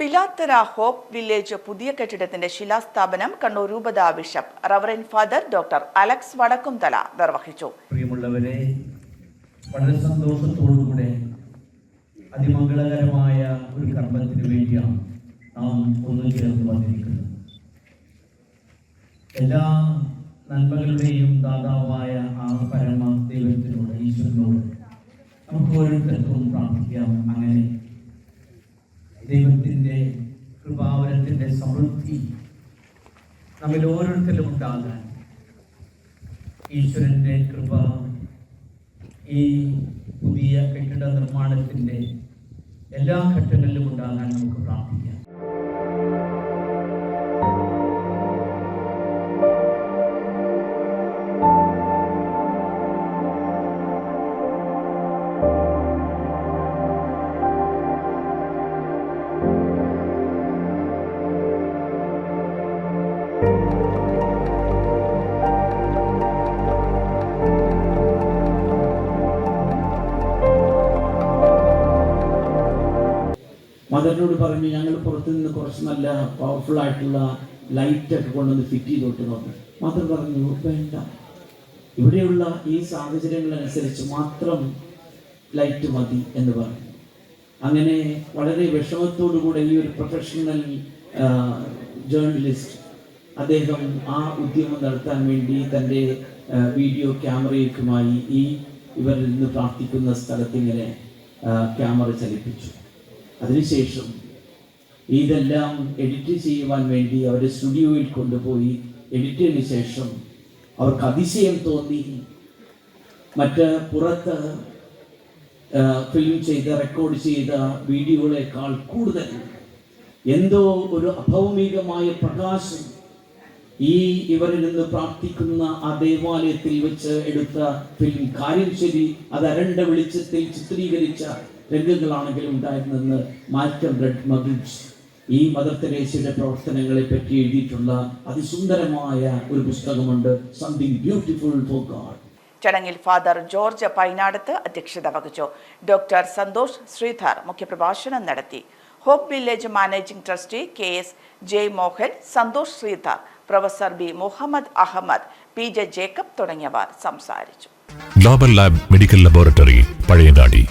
Pilathara hope village പുതിയ കെട്ടിടത്തിന്റെ ശിലാസ്ഥാപനം കണ്ണൂർ രൂപത bishop reverend father doctor Alex Vadakkumthala നിർവഹിച്ചു. പ്രിയമുള്ളവരെ വളരെ സന്തോഷത്തോടുകൂടെ അതിമംഗളകരമായ ഒരു കർമ്മത്തിന് വേണ്ടിയാണ് നാം ഒന്നു ചേർന്ന് വന്നിരിക്കുന്നത്. എല്ലാ നന്മകളുടെയും ദാതാവായ ആ പരമ ദൈവത്തിനോട് ഈശ്വരനോട് നമുക്ക് ഓരോരുത്തർക്കും പ്രാർത്ഥിക്കാം. അങ്ങനെ ദൈവത്തിന്റെ കൃപാവരത്തിന്റെ സമൃദ്ധി നമ്മിൽ ഓരോരുത്തരും ഉണ്ടാകാൻ ഈശ്വരന്റെ കൃപ ഈ പുതിയ കെട്ടിട നിർമ്മാണത്തിന്റെ എല്ലാ ഘട്ടങ്ങളിലും ഉണ്ടാകാൻ നമുക്ക് പ്രാർത്ഥിക്കാം മദറിനോട് പറഞ്ഞു ഞങ്ങൾ പുറത്തു നിന്ന് കുറച്ച് നല്ല പവർഫുൾ ആയിട്ടുള്ള ലൈറ്റ് ഒക്കെ കൊണ്ടുവന്ന് ഫിറ്റ് ചെയ്തോട്ട് പറഞ്ഞു മദർ പറഞ്ഞു വേണ്ട. ഇവിടെയുള്ള ഈ സാഹചര്യങ്ങളനുസരിച്ച് മാത്രം ലൈറ്റ് മതി എന്ന് പറഞ്ഞു. അങ്ങനെ വളരെ വിഷമത്തോടുകൂടെ ഈ ഒരു പ്രൊഫഷണൽ ജേർണലിസ്റ്റ് അദ്ദേഹം ആ ഉദ്യമം നടത്താൻ വേണ്ടി തന്റെ വീഡിയോ ക്യാമറയൊക്കെയുമായി ഈ ഇവരിൽ നിന്ന് പ്രാർത്ഥിക്കുന്ന സ്ഥലത്തിങ്ങനെ ക്യാമറ ചലിപ്പിച്ചു. അതിനുശേഷം ഇതെല്ലാം എഡിറ്റ് ചെയ്യുവാൻ വേണ്ടി അവരെ സ്റ്റുഡിയോയിൽ കൊണ്ടുപോയി എഡിറ്റിന് ശേഷം അവർക്ക് അതിശയം തോന്നി. മറ്റ് പുറത്ത് ഫിലിം ചെയ്ത റെക്കോർഡ് ചെയ്ത വീഡിയോകളെക്കാൾ കൂടുതൽ എന്തോ ഒരു അഭൗമികമായ പ്രകാശം ഈ ഇവരിൽ നിന്ന് പ്രാർത്ഥിക്കുന്ന ആ ദേവാലയത്തിൽ വെച്ച് എടുത്ത ഫിലിം കാര്യം ശരി അത് അരണ്ട വെളിച്ചത്തിൽ ചിത്രീകരിച്ച രംഗങ്ങളാണെങ്കിലും ഉണ്ടായിരുന്നെന്ന് മാറ്റം റെഡ് മഗിൻസ് ഈ മദർ തെരേസയുടെ പ്രവർത്തനങ്ങളെ പറ്റി എഴുതിയിട്ടുള്ള അതിസുന്ദരമായ ഒരു പുസ്തകമുണ്ട് സംതിങ് ബ്യൂട്ടിഫുൾ ഫോർ ഗാഡ് ചടങ്ങിൽ ഫാദർ ജോർജ് പൈനാടത്ത് അധ്യക്ഷത വഹിച്ചു. ഡോക്ടർ സന്തോഷ് ശ്രീധർ മുഖ്യപ്രഭാഷണം നടത്തി. Hope village managing trustee K S Jai Mohan Santhosh Sreedhar professor B Muhammad Ahmed P J Jacob തുടങ്ങിയവർ സംസാരിച്ചു. Global lab medical laboratory Pazhayangadi.